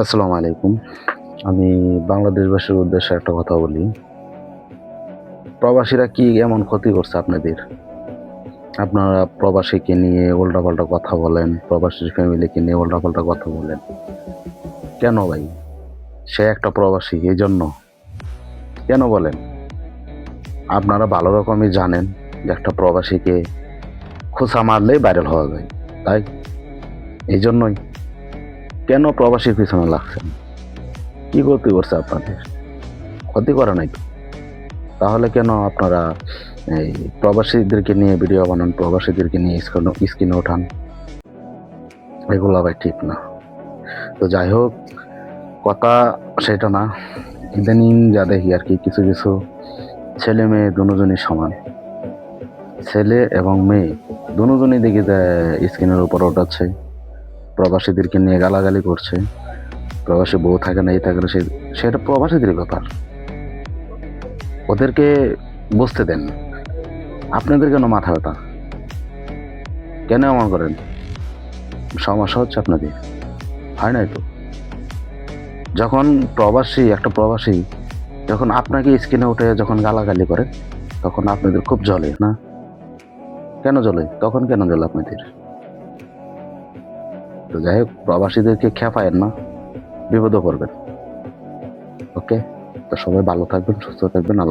আসসালামু আলাইকুম। আমি বাংলাদেশবাসীর উদ্দেশ্যে একটা কথা বলি। প্রবাসীরা কি এমন ক্ষতি করছে আপনাদের? আপনারা প্রবাসীকে নিয়ে উল্টাপাল্টা কথা বলেন, প্রবাসীর ফ্যামিলিকে নিয়ে উল্টাপাল্টা কথা বলেন। কেন ভাই? সে একটা প্রবাসী এই জন্য কেন বলেন? আপনারা ভালো রকমই জানেন যে একটা প্রবাসীকে খোঁচা মারলেই ভাইরাল হওয়া যায় তাই? এই জন্যই কেন প্রবাসীর পিছনে লাগছেন? কি ক্ষতি করছে আপনাদের? ক্ষতি করে নাই তাহলে কেন আপনারা এই প্রবাসীদেরকে নিয়ে ভিডিও বানান, প্রবাসীদেরকে নিয়ে স্ক্রিনে ওঠান? এগুলো আবার ঠিক না। তো যাই হোক, কথা সেটা না। ইদানিং যা দেখি আর কি, কিছু কিছু ছেলে মেয়ে দুজনই সমান। ছেলে এবং মেয়ে, দুজনই দেখি স্ক্রিনের উপর ওঠাচ্ছে। প্রবাসীদেরকে নিয়ে গালাগালি করছে। প্রবাসী বউ থাকে না, এই থাকে না সেটা প্রবাসীদের ব্যাপার। ওদেরকে বুঝতে দেন। আপনাদের কেন মাথা ব্যথা? কেন এমন করেন? সমস্যা হচ্ছে আপনাদের। হয় নাই তো? যখন প্রবাসী, একটা প্রবাসী যখন আপনাকে স্ক্রিনে উঠে যখন গালাগালি করে, তখন আপনাদের খুব জ্বলে, না? কেন জ্বলে? তখন কেন জ্বলে আপনাদের? তো যাই হোক, প্রবাসীদেরকে খেপায়েন না, বিপদও করবেন। ওকে তো সবাই ভালো থাকবেন, সুস্থ থাকবেন, আল্লাহ